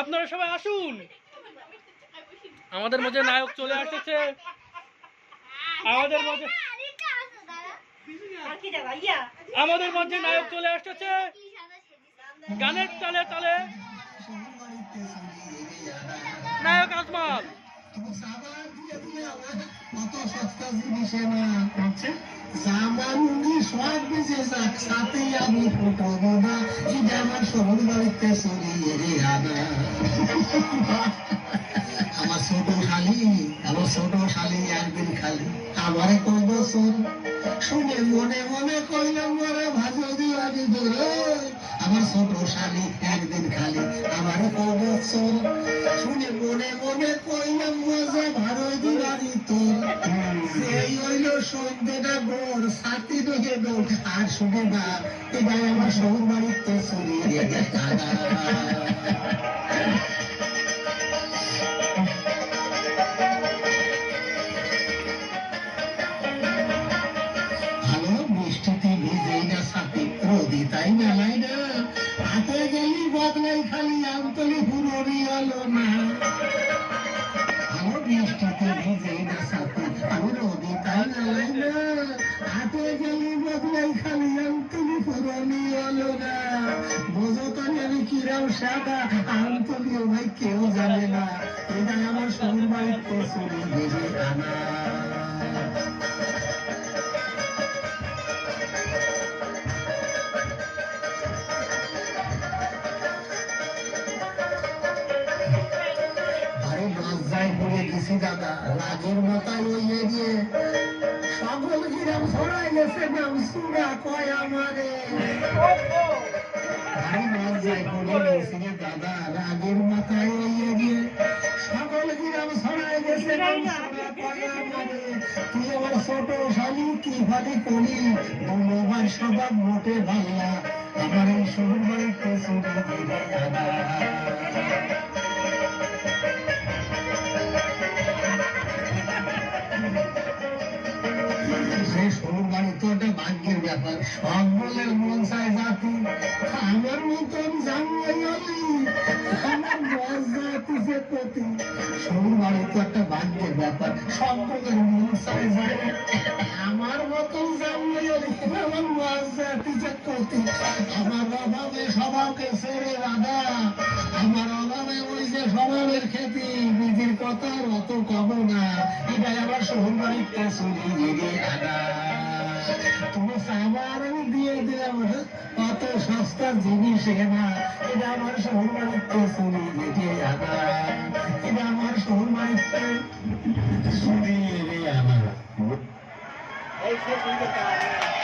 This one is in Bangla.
আপনারা সবাই আসুন। আমাদের মধ্যে নায়ক চলে আসতেছে আমাদের মধ্যে আমাদের মধ্যে নায়ক চলে আসতেছে গানের তালে তালে। নায়ক আজমাল। কত সস্তা জিনিসে যাক সাথে আমি ফোটো বাবা। এটা আমার শহর বাড়িতে চলিয়ে রে আনা আমার ছোট শালি, আমার ছোট শালি একদিন খালি। আমারে কই বছর শুনে মনে মনে কইলাম মরে ভাজো দিওয়ানি ধরে আমার ছোট শালি একদিন খালি। আমারে কই বছর শুনে মনে মনে কইলাম মজা ভারো দিওয়ানি সন্ধ্যেটা গোর সাথী ডোকে গোর আর শুনে না এবার আমার শহর বাড়িতে চলিয়ে রে দাদা ভালো ভিজেই না সাথে তাই মেলাই না হাতে গেলি বদলাই খালি, আমতলি পুরোনি হলো না। ভালো বৃষ্টিতে ভিজেই না গেলি খালি আমতলি পুরোনি হলো না। তো কিরাম সাদা আমতলিও ভাই কেউ জানে না। এটা আমার শরীর বাড়িতে চুরি ভেজে আনা গেছি, দাদা। রাগের মাথায় লইয়ে দিয়ে। নাম সুরা কয় আমারে আরে লজ্জায় পড়ে গেছি গেছে তুই আমার ছোট শালি কি ভাবে করি তোমার স্বভাব মোটে ভাল্লা আমার এই শহর বাড়িতে দাদা সে সরু বাড়ি তো একটা ভাগ্যের ব্যাপার। বলে মন চায় জাতি আমার মতন জামাই আলি আমার বস জাতি যে প্রতি। সরু বাড়ি তো একটা ভাগ্যের ব্যাপার বলে মন চায় যায় আমার মতন জামাই আমার বস জাতি যে প্রতি। আমার অভাবে স্বভাবকে ছেড়ে রাধা আমার যে স্বভাবের নিজের কথা অত কব না। এটাই আমার শহর বাড়িতে চুরি লেগে আনা তুমি সাবার আমি দিয়ে দিলাম কত সস্তা জিনিস না। এটা আমার শহর বাড়িতে চুরি লেগে আনা এটা আমার শহর বাড়িতে চুরি লেগে আনা হয়ে